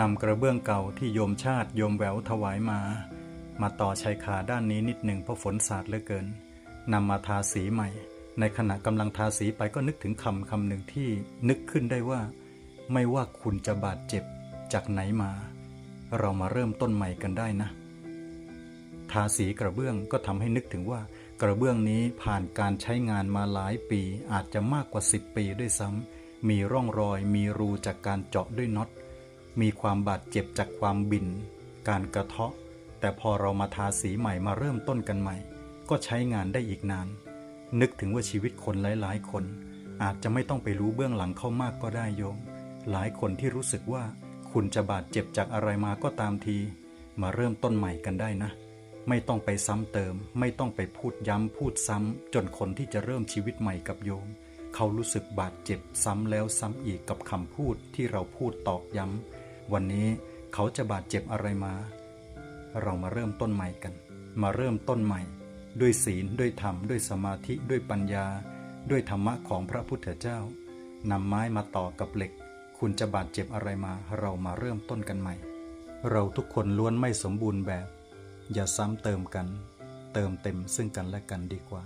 นำกระเบื้องเก่าที่โยมชาติโยมแหววถวายมา มาต่อชายคาด้านนี้นิดหนึ่งเพราะฝนสาดเหลือเกินนำมาทาสีใหม่ ในขณะกำลังทาสีไปก็นึกถึงคำคำหนึ่งที่นึกขึ้นได้ว่า ไม่ว่าคุณจะบาดเจ็บจากไหนมา เรามาเริ่มต้นใหม่กันได้นะ ทาสีกระเบื้องก็ทำให้นึกถึงว่ากระเบื้องนี้ผ่านการใช้งานมาหลายปีอาจจะมากกว่า 10 ปีด้วยซ้ำมีร่องรอยมีรูจากการเจาะด้วยน็อต มีความบาดเจ็บจากความบิน การกระเทาะ แต่พอเรามาทาสีใหม่มาเริ่มต้นกันใหม่ ก็ใช้งานได้อีกนาน นึกถึงว่าชีวิตคนหลาย ๆ คน อาจจะไม่ต้องไปรู้เบื้องหลังเข้ามากก็ได้โยม หลายคนที่รู้สึกว่าคุณจะบาดเจ็บจากอะไรมาก็ตามที มาเริ่มต้นใหม่กันได้นะ ไม่ต้องไปซ้ำเติม ไม่ต้องไปพูดย้ำพูดซ้ำจนคนที่จะเริ่มชีวิตใหม่กับโยม เขารู้สึกบาดเจ็บซ้ำแล้วซ้ำอีกกับคำพูดที่เราพูดตอกย้ำ วันนี้เขาจะบาดเจ็บอะไรมา เรามาเริ่มต้นใหม่กัน มาเริ่มต้นใหม่ ด้วยศีลด้วยธรรมด้วยสมาธิด้วยปัญญา ด้วยธรรมะของพระพุทธเจ้านำไม้มาต่อกับเหล็ก คุณจะบาดเจ็บอะไรมา เรามาเริ่มต้นกันใหม่ เราทุกคนล้วนไม่สมบูรณ์แบบ อย่าซ้ำเติมกัน เติมเต็มซึ่งกันและกันดีกว่า